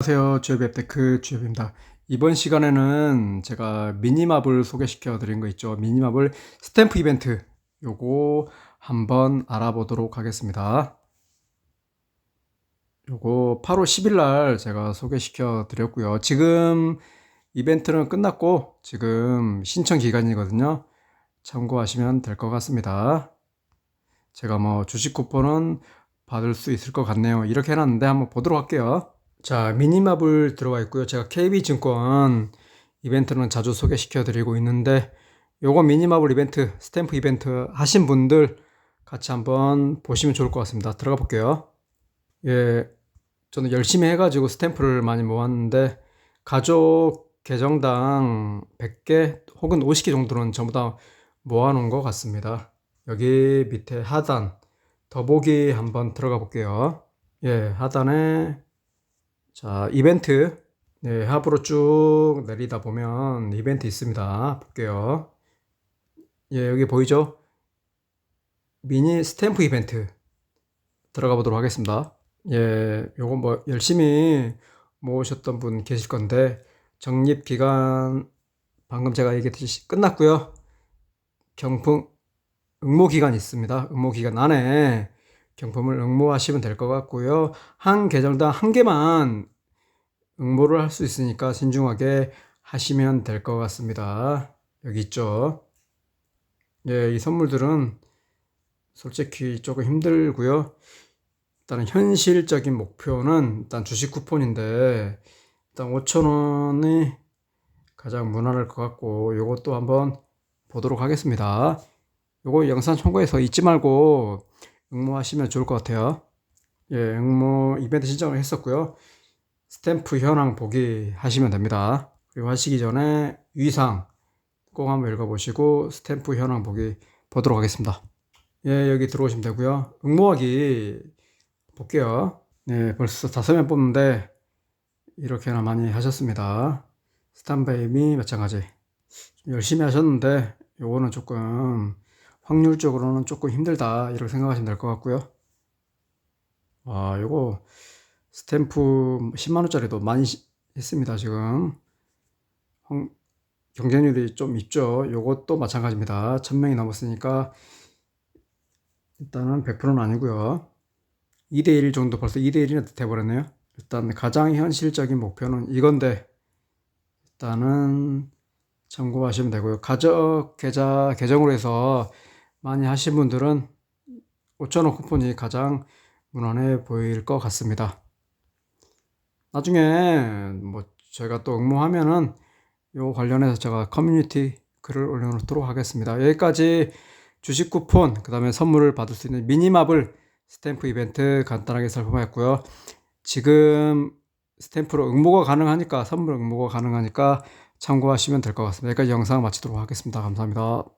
안녕하세요. 주협 앱테크 주협입니다. 이번 시간에는 제가 미니맵을 소개시켜 드린 거 있죠. 미니맵을 스탬프 이벤트 요거 한번 알아보도록 하겠습니다. 요거 8월 10일 날 제가 소개시켜 드렸고요. 지금 이벤트는 끝났고 지금 신청 기간이거든요. 참고하시면 될 것 같습니다. 제가 뭐 주식 쿠폰은 받을 수 있을 것 같네요. 이렇게 해놨는데 한번 보도록 할게요. 자, 미니맵을 들어가 있고요. 제가 KB증권 이벤트는 자주 소개시켜 드리고 있는데 요거 미니맵을 이벤트, 스탬프 이벤트 하신 분들 같이 한번 보시면 좋을 것 같습니다. 들어가 볼게요. 예, 저는 열심히 해 가지고 스탬프를 많이 모았는데 가족 계정당 100개 혹은 50개 정도는 전부 다 모아 놓은 것 같습니다. 여기 밑에 하단 더보기 한번 들어가 볼게요. 예, 하단에 자, 이벤트. 네, 하부로 쭉 내리다 보면 이벤트 있습니다. 볼게요. 예, 여기 보이죠? 미니 스탬프 이벤트. 들어가 보도록 하겠습니다. 예, 요거 뭐 열심히 모으셨던 분 계실 건데, 적립 기간, 방금 제가 얘기했듯이 끝났고요. 경품, 응모 기간 있습니다. 응모 기간 안에 경품을 응모하시면 될 것 같고요. 한 계정당 한 개만 응모를 할 수 있으니까 신중하게 하시면 될 것 같습니다. 여기 있죠. 예, 이 선물들은 솔직히 조금 힘들고요. 일단 현실적인 목표는 일단 주식 쿠폰인데 일단 5,000원이 가장 무난할 것 같고 요것도 한번 보도록 하겠습니다. 요거 영상 참고해서 잊지 말고 응모하시면 좋을 것 같아요. 예, 응모 이벤트 신청을 했었고요. 스탬프 현황 보기 하시면 됩니다. 그리고 하시기 전에 위상 꼭 한번 읽어보시고 스탬프 현황 보기 보도록 하겠습니다. 예, 여기 들어오시면 되고요. 응모하기 볼게요. 네, 벌써 다섯 명 뽑는데 이렇게나 많이 하셨습니다. 스탄바이미 마찬가지. 열심히 하셨는데 요거는 조금 확률적으로는 조금 힘들다 이렇게 생각하시면 될 것 같고요. 아, 요거 스탬프 10만 원짜리도 많이 했습니다. 지금 경쟁률이 좀 있죠. 요것도 마찬가지입니다. 1000명이 넘었으니까 일단은 100%는 아니고요. 2대1 정도 벌써 2대1이 돼버렸네요. 일단 가장 현실적인 목표는 이건데 일단은 참고하시면 되고요. 가족 계좌 계정으로 해서 많이 하신 분들은 5천원 쿠폰이 가장 무난해 보일 것 같습니다. 나중에 뭐 제가 또 응모하면은 요 관련해서 제가 커뮤니티 글을 올려놓도록 하겠습니다. 여기까지 주식 쿠폰, 그 다음에 선물을 받을 수 있는 미니맵을 스탬프 이벤트 간단하게 살펴봤고요. 지금 스탬프로 응모가 가능하니까, 선물 응모가 가능하니까 참고하시면 될 것 같습니다. 여기까지 영상 마치도록 하겠습니다. 감사합니다.